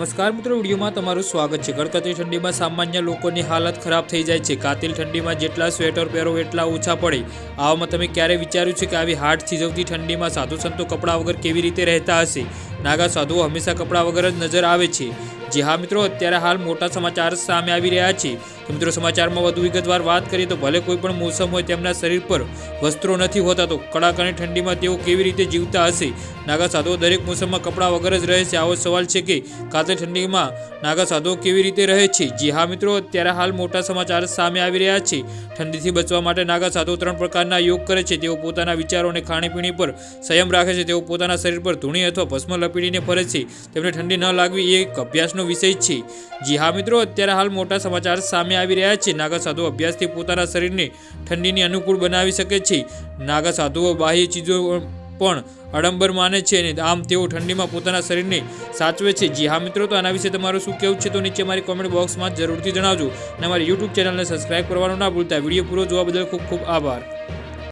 નમસ્કાર મિત્રો, વિડીયોમાં તમારું સ્વાગત છે. કડકતી ઠંડીમાં સામાન્ય લોકોની હાલત ખરાબ થઈ જાય છે. કાતિલ ઠંડીમાં જેટલા સ્વેટર પહેરો, એટલા ઓછા પડે. આવામાં તમે ક્યારે વિચાર્યું છે કે આવી હાર્ડ થીજવતી ઠંડીમાં સાધુ સંતો કપડાં વગર કેવી રીતે રહેતા હશે? નાગા સાધુઓ હંમેશા કપડાં વગર જ નજર આવે છે. જે હા મિત્રો, અત્યારે હાલ મોટા સમાચાર સામે આવી રહ્યા છે. તો મિત્રો, સમાચારમાં વધુ વિગતવાર વાત કરીએ તો ભલે કોઈ પણ મોસમ હોય તેમના શરીર પર વસ્ત્રો નથી હોતા તો કડાક અને ઠંડીમાં તેઓ કેવી રીતે જીવતા હશે? નાગા સાધુઓ દરેક મોસમમાં કપડાં વગર જ રહે છે. આવો સવાલ છે કે કાતે ઠંડીમાં નાગા સાધુઓ કેવી રીતે રહે છે? જે હા મિત્રો, અત્યારે હાલ મોટા સમાચાર સામે આવી રહ્યા છે. ઠંડીથી બચવા માટે નાગા સાધુઓ ત્રણ પ્રકારના યોગ કરે છે. તેઓ પોતાના વિચારો અને ખાણીપીણી પર સંયમ રાખે છે. તેઓ પોતાના શરીર પર ધૂણી અથવા ભસ્મ લપેટીને ફરે છે. તેમને ઠંડી ન લાગવી એ એક અભ્યાસનો વિષય છે. જી હા મિત્રો, અત્યારે હાલ મોટા સમાચાર સામે આવી રહ્યા છે. નાગા સાધુ અભ્યાસથી પોતાના શરીરને ઠંડીની અનુકૂળ બનાવી શકે છે. નાગા સાધુઓ બાહ્ય ચીજો પણ અડંબર માને છે અને આમ તેઓ ઠંડીમાં પોતાના શરીરને સાચવે છે. જી હા મિત્રો, તો આના વિશે તમારું શું કહેવું છે તો નીચે મારી કોમેન્ટ બોક્સમાં જરૂરથી જણાવજો અને મારી યુટ્યુબ ચેનલને સબસ્ક્રાઇબ કરવાનું ના ભૂલતા. વીડિયો પૂરો જોવા બદલ ખૂબ ખૂબ આભાર.